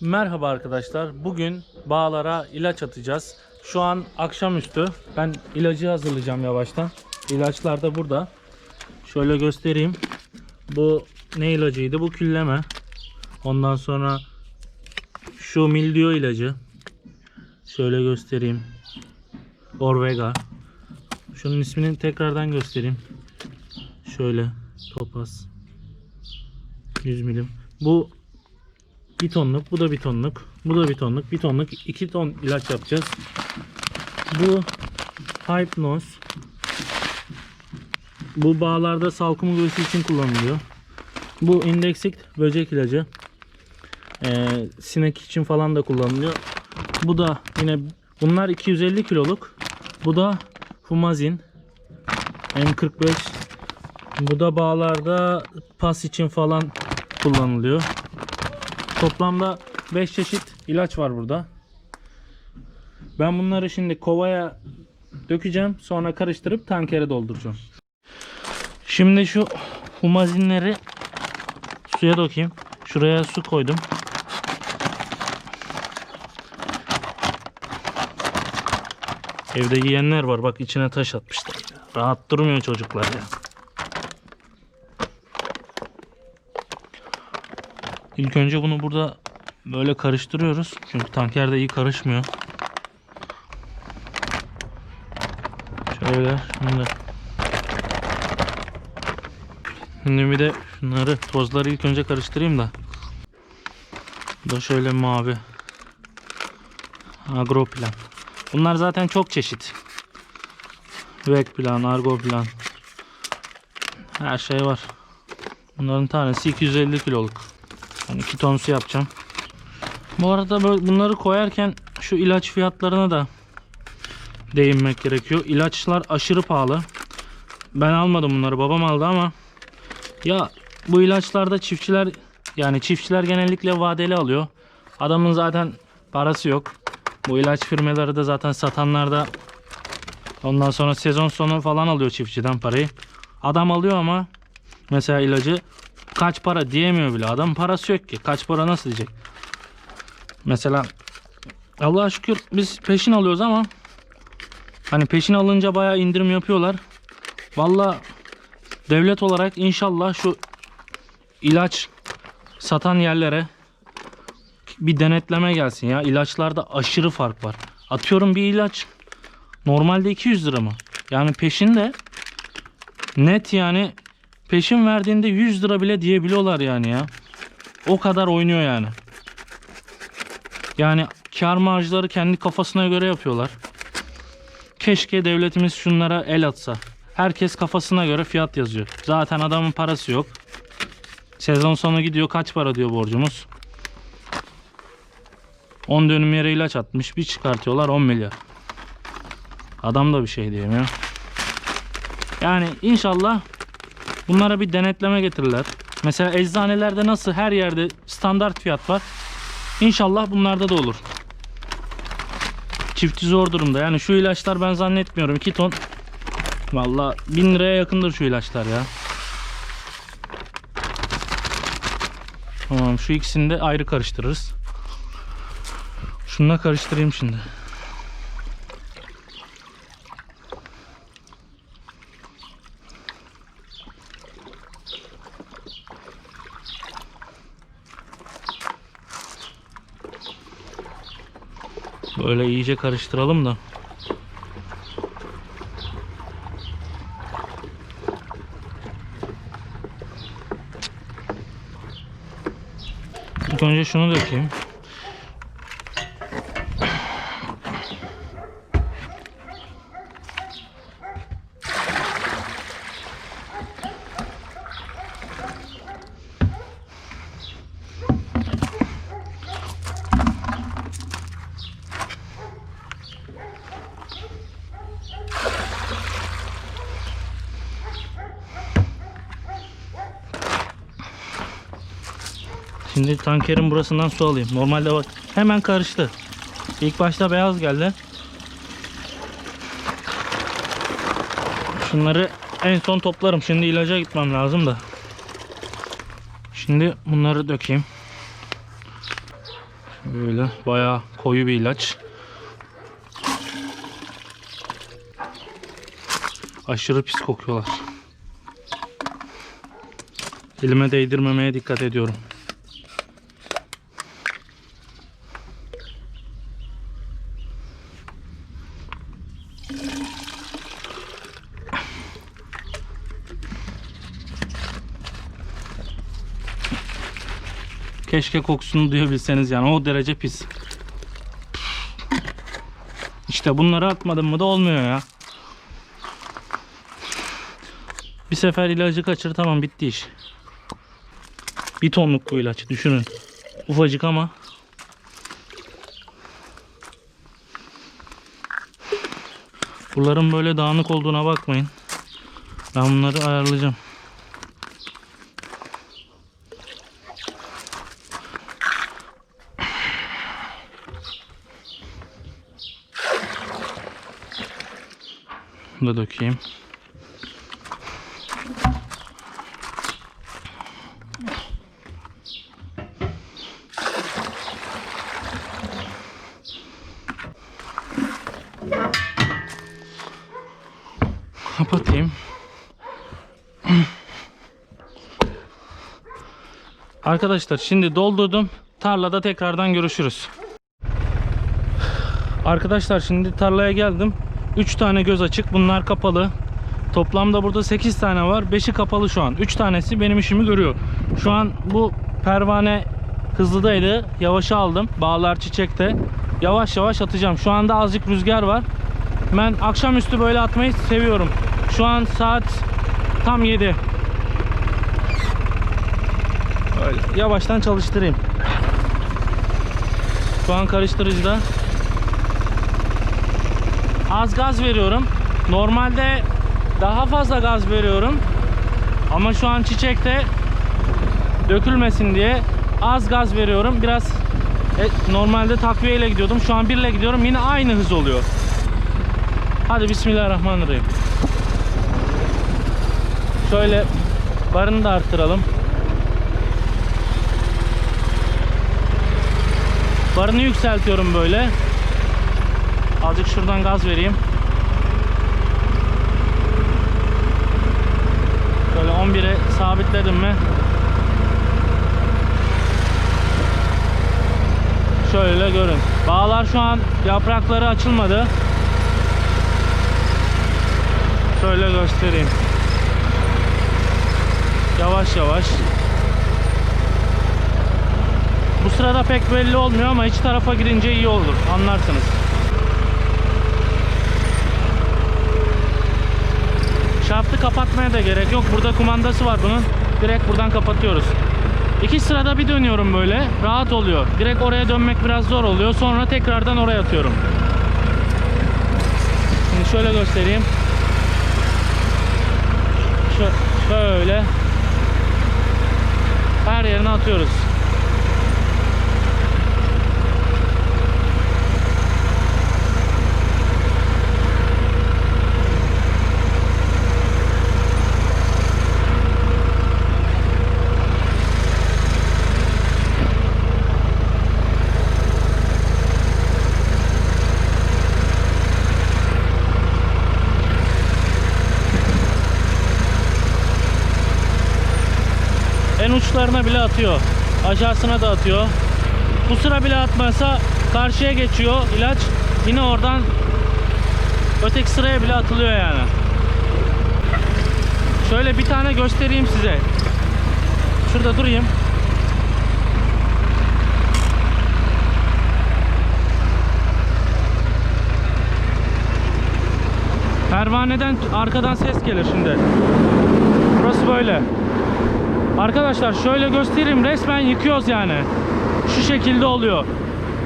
Merhaba arkadaşlar. Bugün bağlara ilaç atacağız. Şu an akşamüstü. Ben ilacı hazırlayacağım yavaştan. İlaçlar da burada. Şöyle göstereyim. Bu ne ilacıydı? Bu külleme. Ondan sonra şu mildiyo ilacı. Şöyle göstereyim. Orvega. Şunun ismini tekrardan göstereyim. Şöyle topaz. 100 milim. Bu bir tonluk, bu da bir tonluk, bu da bir tonluk, bir tonluk, iki ton ilaç yapacağız. Bu Hypnos. Bu bağlarda salkım uygulaması için kullanılıyor. Bu Indexit böcek ilacı. Ee, sinek için falan da kullanılıyor. Bu da yine bunlar 250 kiloluk. Bu da Humazin M45. Bu da bağlarda pas için falan kullanılıyor. Toplamda 5 çeşit ilaç var burada. Ben bunları şimdi kovaya dökeceğim. Sonra karıştırıp tankere dolduracağım. Şimdi şu humazinleri suya dökeyim. Şuraya su koydum. Evde yiyenler var. Bak içine taş atmışlar. Rahat durmuyor çocuklar ya. İlk önce bunu burada böyle karıştırıyoruz. Çünkü tankerde iyi karışmıyor. Şöyle şimdi. Şimdi bir de şunları tozları ilk önce karıştırayım da. Bu da şöyle mavi. Agroplan. Bunlar zaten çok çeşit. Vek plan, argo plan. Her şey var. Bunların tanesi 250 kiloluk. Ben 2 ton su yapacağım. Bu arada bunları koyarken şu ilaç fiyatlarına da değinmek gerekiyor. İlaçlar aşırı pahalı. Ben almadım bunları. Babam aldı ama ya bu ilaçlarda çiftçiler yani çiftçiler genellikle vadeli alıyor. Adamın zaten parası yok. Bu ilaç firmaları da zaten satanlar da ondan sonra sezon sonu falan alıyor çiftçiden parayı. Adam alıyor ama mesela ilacı kaç para diyemiyor bile. Adam parası yok ki. Kaç para nasıl diyecek? Mesela Allah'a şükür biz peşin alıyoruz ama hani peşin alınca bayağı indirim yapıyorlar. Valla devlet olarak inşallah şu ilaç satan yerlere bir denetleme gelsin ya. İlaçlarda aşırı fark var. Atıyorum bir ilaç normalde 200 lira mı? Yani peşinde net yani peşin verdiğinde 100 lira bile diyebiliyorlar yani ya. O kadar oynuyor yani. Yani kar marjları kendi kafasına göre yapıyorlar. Keşke devletimiz şunlara el atsa. Herkes kafasına göre fiyat yazıyor. Zaten adamın parası yok. Sezon sonu gidiyor kaç para diyor borcumuz. 10 dönüm yere ilaç atmış. Bir çıkartıyorlar 10 milyar. Adam da bir şey diyemiyor. Yani inşallah bunlara bir denetleme getirirler. Mesela eczanelerde nasıl her yerde standart fiyat var. İnşallah bunlarda da olur. Çiftçi zor durumda. Yani şu ilaçlar ben zannetmiyorum 2 ton. Valla 1000 liraya yakındır şu ilaçlar ya. Tamam şu ikisini de ayrı karıştırırız. Şununla karıştırayım şimdi. Böyle iyice karıştıralım da. İlk önce şunu dökeyim. Şimdi tankerin burasından su alayım. Normalde bak hemen karıştı. İlk başta beyaz geldi. Şunları en son toplarım. Şimdi ilaca gitmem lazım da. Şimdi bunları dökeyim. Böyle bayağı koyu bir ilaç. Aşırı pis kokuyorlar. Elime değdirmemeye dikkat ediyorum. Keşke kokusunu duyabilseniz yani o derece pis. İşte bunları atmadım mı da olmuyor ya. Bir sefer ilacı kaçır tamam bitti iş. Bir tonluk bu ilaç düşünün. Ufacık ama. Bunların böyle dağınık olduğuna bakmayın. Ben bunları ayarlayacağım. Da dökeyim. Kapatayım. Arkadaşlar şimdi doldurdum. Tarlada tekrardan görüşürüz. Arkadaşlar şimdi tarlaya geldim. 3 tane göz açık. Bunlar kapalı. Toplamda burada 8 tane var. 5'i kapalı şu an. 3 tanesi benim işimi görüyor. Şu an bu pervane hızlıdaydı. Yavaşa aldım. Bağlar çiçekte. Yavaş yavaş atacağım. Şu anda azıcık rüzgar var. Ben akşamüstü böyle atmayı seviyorum. Şu an saat tam 7. Öyle yavaştan çalıştırayım. Şu an karıştırıcıda. Az gaz veriyorum. Normalde daha fazla gaz veriyorum. Ama şu an çiçekte dökülmesin diye az gaz veriyorum. Biraz e, normalde takviye ile gidiyordum. Şu an 1 ile gidiyorum. Yine aynı hız oluyor. Hadi bismillahirrahmanirrahim. Şöyle barını da arttıralım. Barını yükseltiyorum böyle. Azıcık şuradan gaz vereyim. Böyle 11'e sabitledim mi? Şöyle görün. Bağlar şu an yaprakları açılmadı. Şöyle göstereyim. Yavaş yavaş. Bu sırada pek belli olmuyor ama iç tarafa girince iyi olur. Anlarsınız. Şaftı kapatmaya da gerek yok. Burada kumandası var bunun. Direkt buradan kapatıyoruz. İki sırada bir dönüyorum böyle. Rahat oluyor. Direkt oraya dönmek biraz zor oluyor. Sonra tekrardan oraya atıyorum. Şimdi şöyle göstereyim. Şö- şöyle her yerine atıyoruz. Uçlarına bile atıyor. Aşağısına da atıyor. Bu sıra bile atmasa karşıya geçiyor ilaç. Yine oradan öteki sıraya bile atılıyor yani. Şöyle bir tane göstereyim size. Şurada durayım. Pervaneden arkadan ses gelir şimdi. Burası böyle. Arkadaşlar şöyle göstereyim resmen yıkıyoruz yani. Şu şekilde oluyor.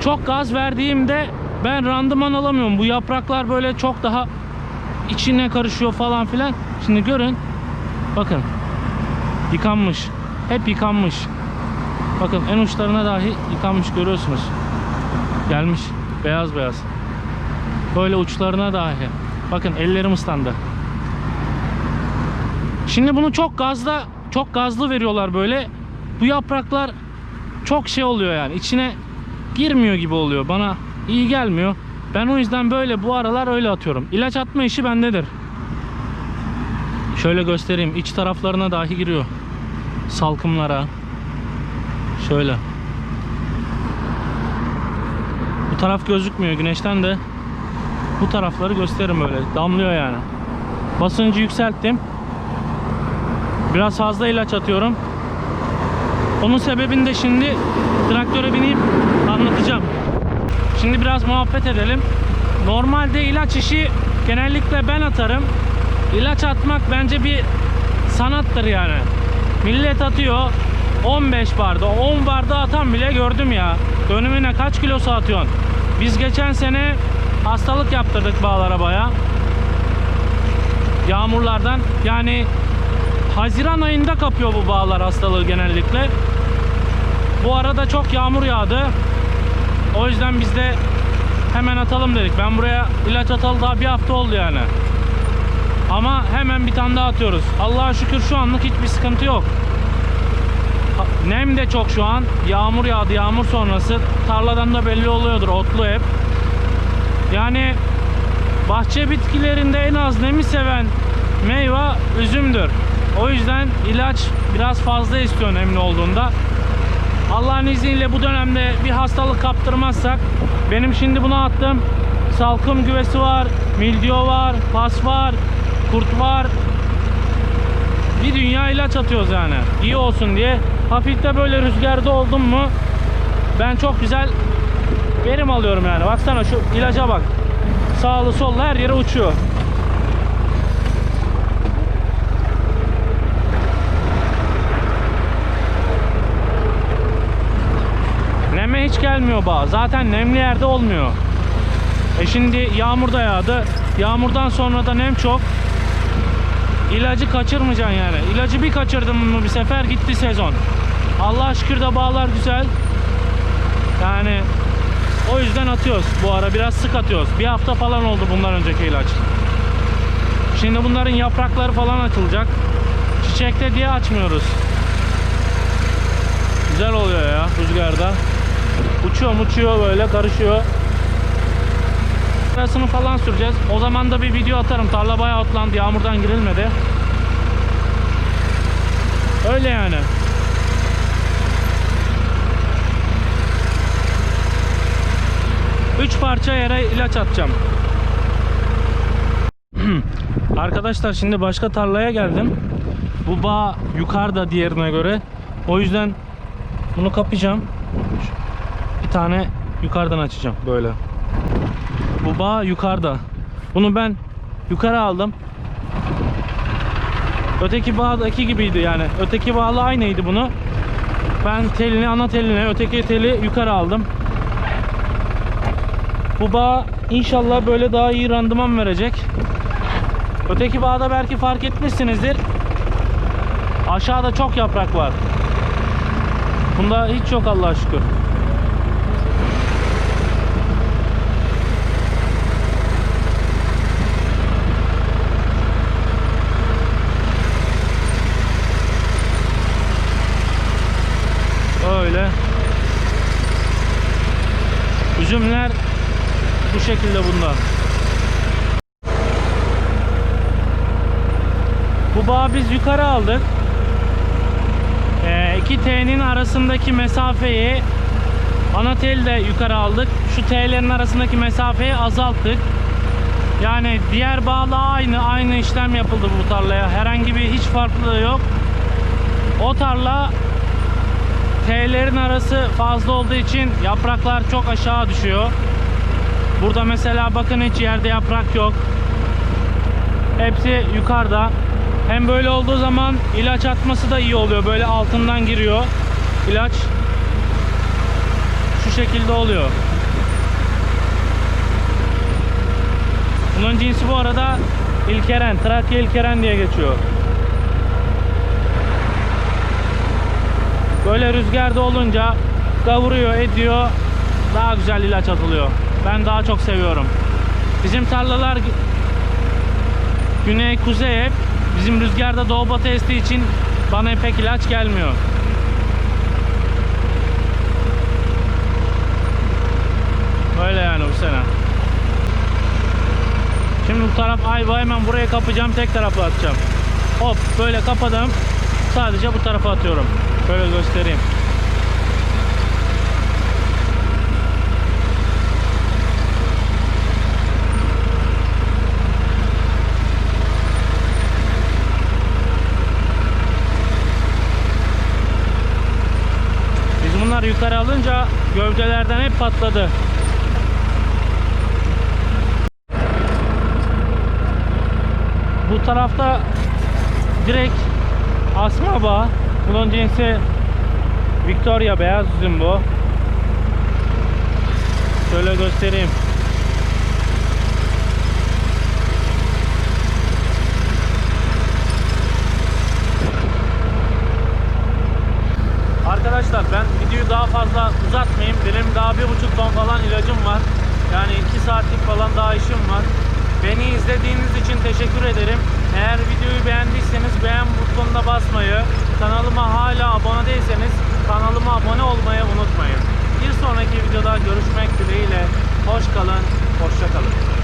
Çok gaz verdiğimde ben randıman alamıyorum. Bu yapraklar böyle çok daha içine karışıyor falan filan. Şimdi görün. Bakın. Yıkanmış. Hep yıkanmış. Bakın en uçlarına dahi yıkanmış görüyorsunuz. Gelmiş. Beyaz beyaz. Böyle uçlarına dahi. Bakın ellerim ıslandı. Şimdi bunu çok gazda çok gazlı veriyorlar böyle. Bu yapraklar çok şey oluyor yani. İçine girmiyor gibi oluyor. Bana iyi gelmiyor. Ben o yüzden böyle bu aralar öyle atıyorum. İlaç atma işi bendedir. Şöyle göstereyim. İç taraflarına dahi giriyor. Salkımlara. Şöyle. Bu taraf gözükmüyor güneşten de. Bu tarafları gösteririm böyle. Damlıyor yani. Basıncı yükselttim. Biraz fazla ilaç atıyorum. Onun sebebini de şimdi traktöre binip anlatacağım. Şimdi biraz muhabbet edelim. Normalde ilaç işi genellikle ben atarım. İlaç atmak bence bir sanattır yani. Millet atıyor 15 barda, 10 barda atan bile gördüm ya. Dönümüne kaç kilosu atıyorsun? Biz geçen sene hastalık yaptırdık bağlara baya. Yağmurlardan. Yani Haziran ayında kapıyor bu bağlar hastalığı genellikle. Bu arada çok yağmur yağdı. O yüzden biz de hemen atalım dedik. Ben buraya ilaç atalı daha bir hafta oldu yani. Ama hemen bir tane daha atıyoruz. Allah'a şükür şu anlık hiçbir sıkıntı yok. Nem de çok şu an. Yağmur yağdı. Yağmur sonrası. Tarladan da belli oluyordur. Otlu hep. Yani bahçe bitkilerinde en az nemi seven meyve üzümdür. O yüzden ilaç biraz fazla istiyor nemli olduğunda. Allah'ın izniyle bu dönemde bir hastalık kaptırmazsak benim şimdi buna attım salkım güvesi var, mildiyo var, pas var, kurt var. Bir dünya ilaç atıyoruz yani. İyi olsun diye. Hafif de böyle rüzgarda oldum mu ben çok güzel verim alıyorum yani. Baksana şu ilaca bak. Sağlı sollu her yere uçuyor. Hiç gelmiyor bağ. Zaten nemli yerde olmuyor. E şimdi yağmur da yağdı. Yağmurdan sonra da nem çok. İlacı kaçırmayacaksın yani. İlacı bir kaçırdın mı bir sefer gitti sezon. Allah şükür de bağlar güzel. Yani o yüzden atıyoruz. Bu ara biraz sık atıyoruz. Bir hafta falan oldu bundan önceki ilaç. Şimdi bunların yaprakları falan açılacak. Çiçekte diye açmıyoruz. Güzel oluyor ya rüzgarda. Uçuyor uçuyor böyle karışıyor. Arasını falan süreceğiz. O zaman da bir video atarım. Tarla bayağı otlandı. Yağmurdan girilmedi. Öyle yani. Üç parça yere ilaç atacağım. Arkadaşlar şimdi başka tarlaya geldim. Bu bağ yukarıda diğerine göre. O yüzden bunu kapayacağım. Bir tane yukarıdan açacağım böyle. Bu bağ yukarıda. Bunu ben yukarı aldım. Öteki bağdaki gibiydi yani. Öteki bağla aynıydı bunu. Ben telini, ana telini, öteki teli yukarı aldım. Bu bağ inşallah böyle daha iyi randıman verecek. Öteki bağda belki fark etmişsinizdir. Aşağıda çok yaprak var. Bunda hiç yok Allah'a şükür. Öyle. Üzümler bu şekilde bunda. Bu bağı biz yukarı aldık. Ee, iki T'nin arasındaki mesafeyi ana tel de yukarı aldık. Şu T'lerin arasındaki mesafeyi azalttık. Yani diğer bağla aynı aynı işlem yapıldı bu tarlaya. Herhangi bir hiç farklılığı yok. O tarla T'lerin arası fazla olduğu için yapraklar çok aşağı düşüyor. Burada mesela bakın hiç yerde yaprak yok. Hepsi yukarıda. Hem böyle olduğu zaman ilaç atması da iyi oluyor. Böyle altından giriyor ilaç. Şu şekilde oluyor. Bunun cinsi bu arada ilkeren, Trakya ilkeren diye geçiyor. Böyle rüzgarda olunca kavuruyor ediyor daha güzel ilaç atılıyor. Ben daha çok seviyorum. Bizim tarlalar güney kuzey hep bizim rüzgarda doğu batı estiği için bana pek ilaç gelmiyor. Öyle yani bu sene. Şimdi bu taraf ayva hemen buraya kapacağım tek tarafa atacağım. Hop böyle kapadım. Sadece bu tarafa atıyorum. Şöyle göstereyim. Biz bunları yukarı alınca gövdelerden hep patladı. Bu tarafta direkt asma bağ. Bunun cinsi Victoria beyaz üzüm bu. Şöyle göstereyim. Arkadaşlar ben videoyu daha fazla uzatmayayım. Benim daha bir buçuk ton falan ilacım var. Yani iki saatlik falan daha işim var. Beni izlediğiniz için teşekkür ederim. Eğer videoyu beğendiyseniz beğen butonuna basmayı, kanalıma hala abone değilseniz kanalıma abone olmayı unutmayın. Bir sonraki videoda görüşmek dileğiyle. Hoş kalın, hoşça kalın.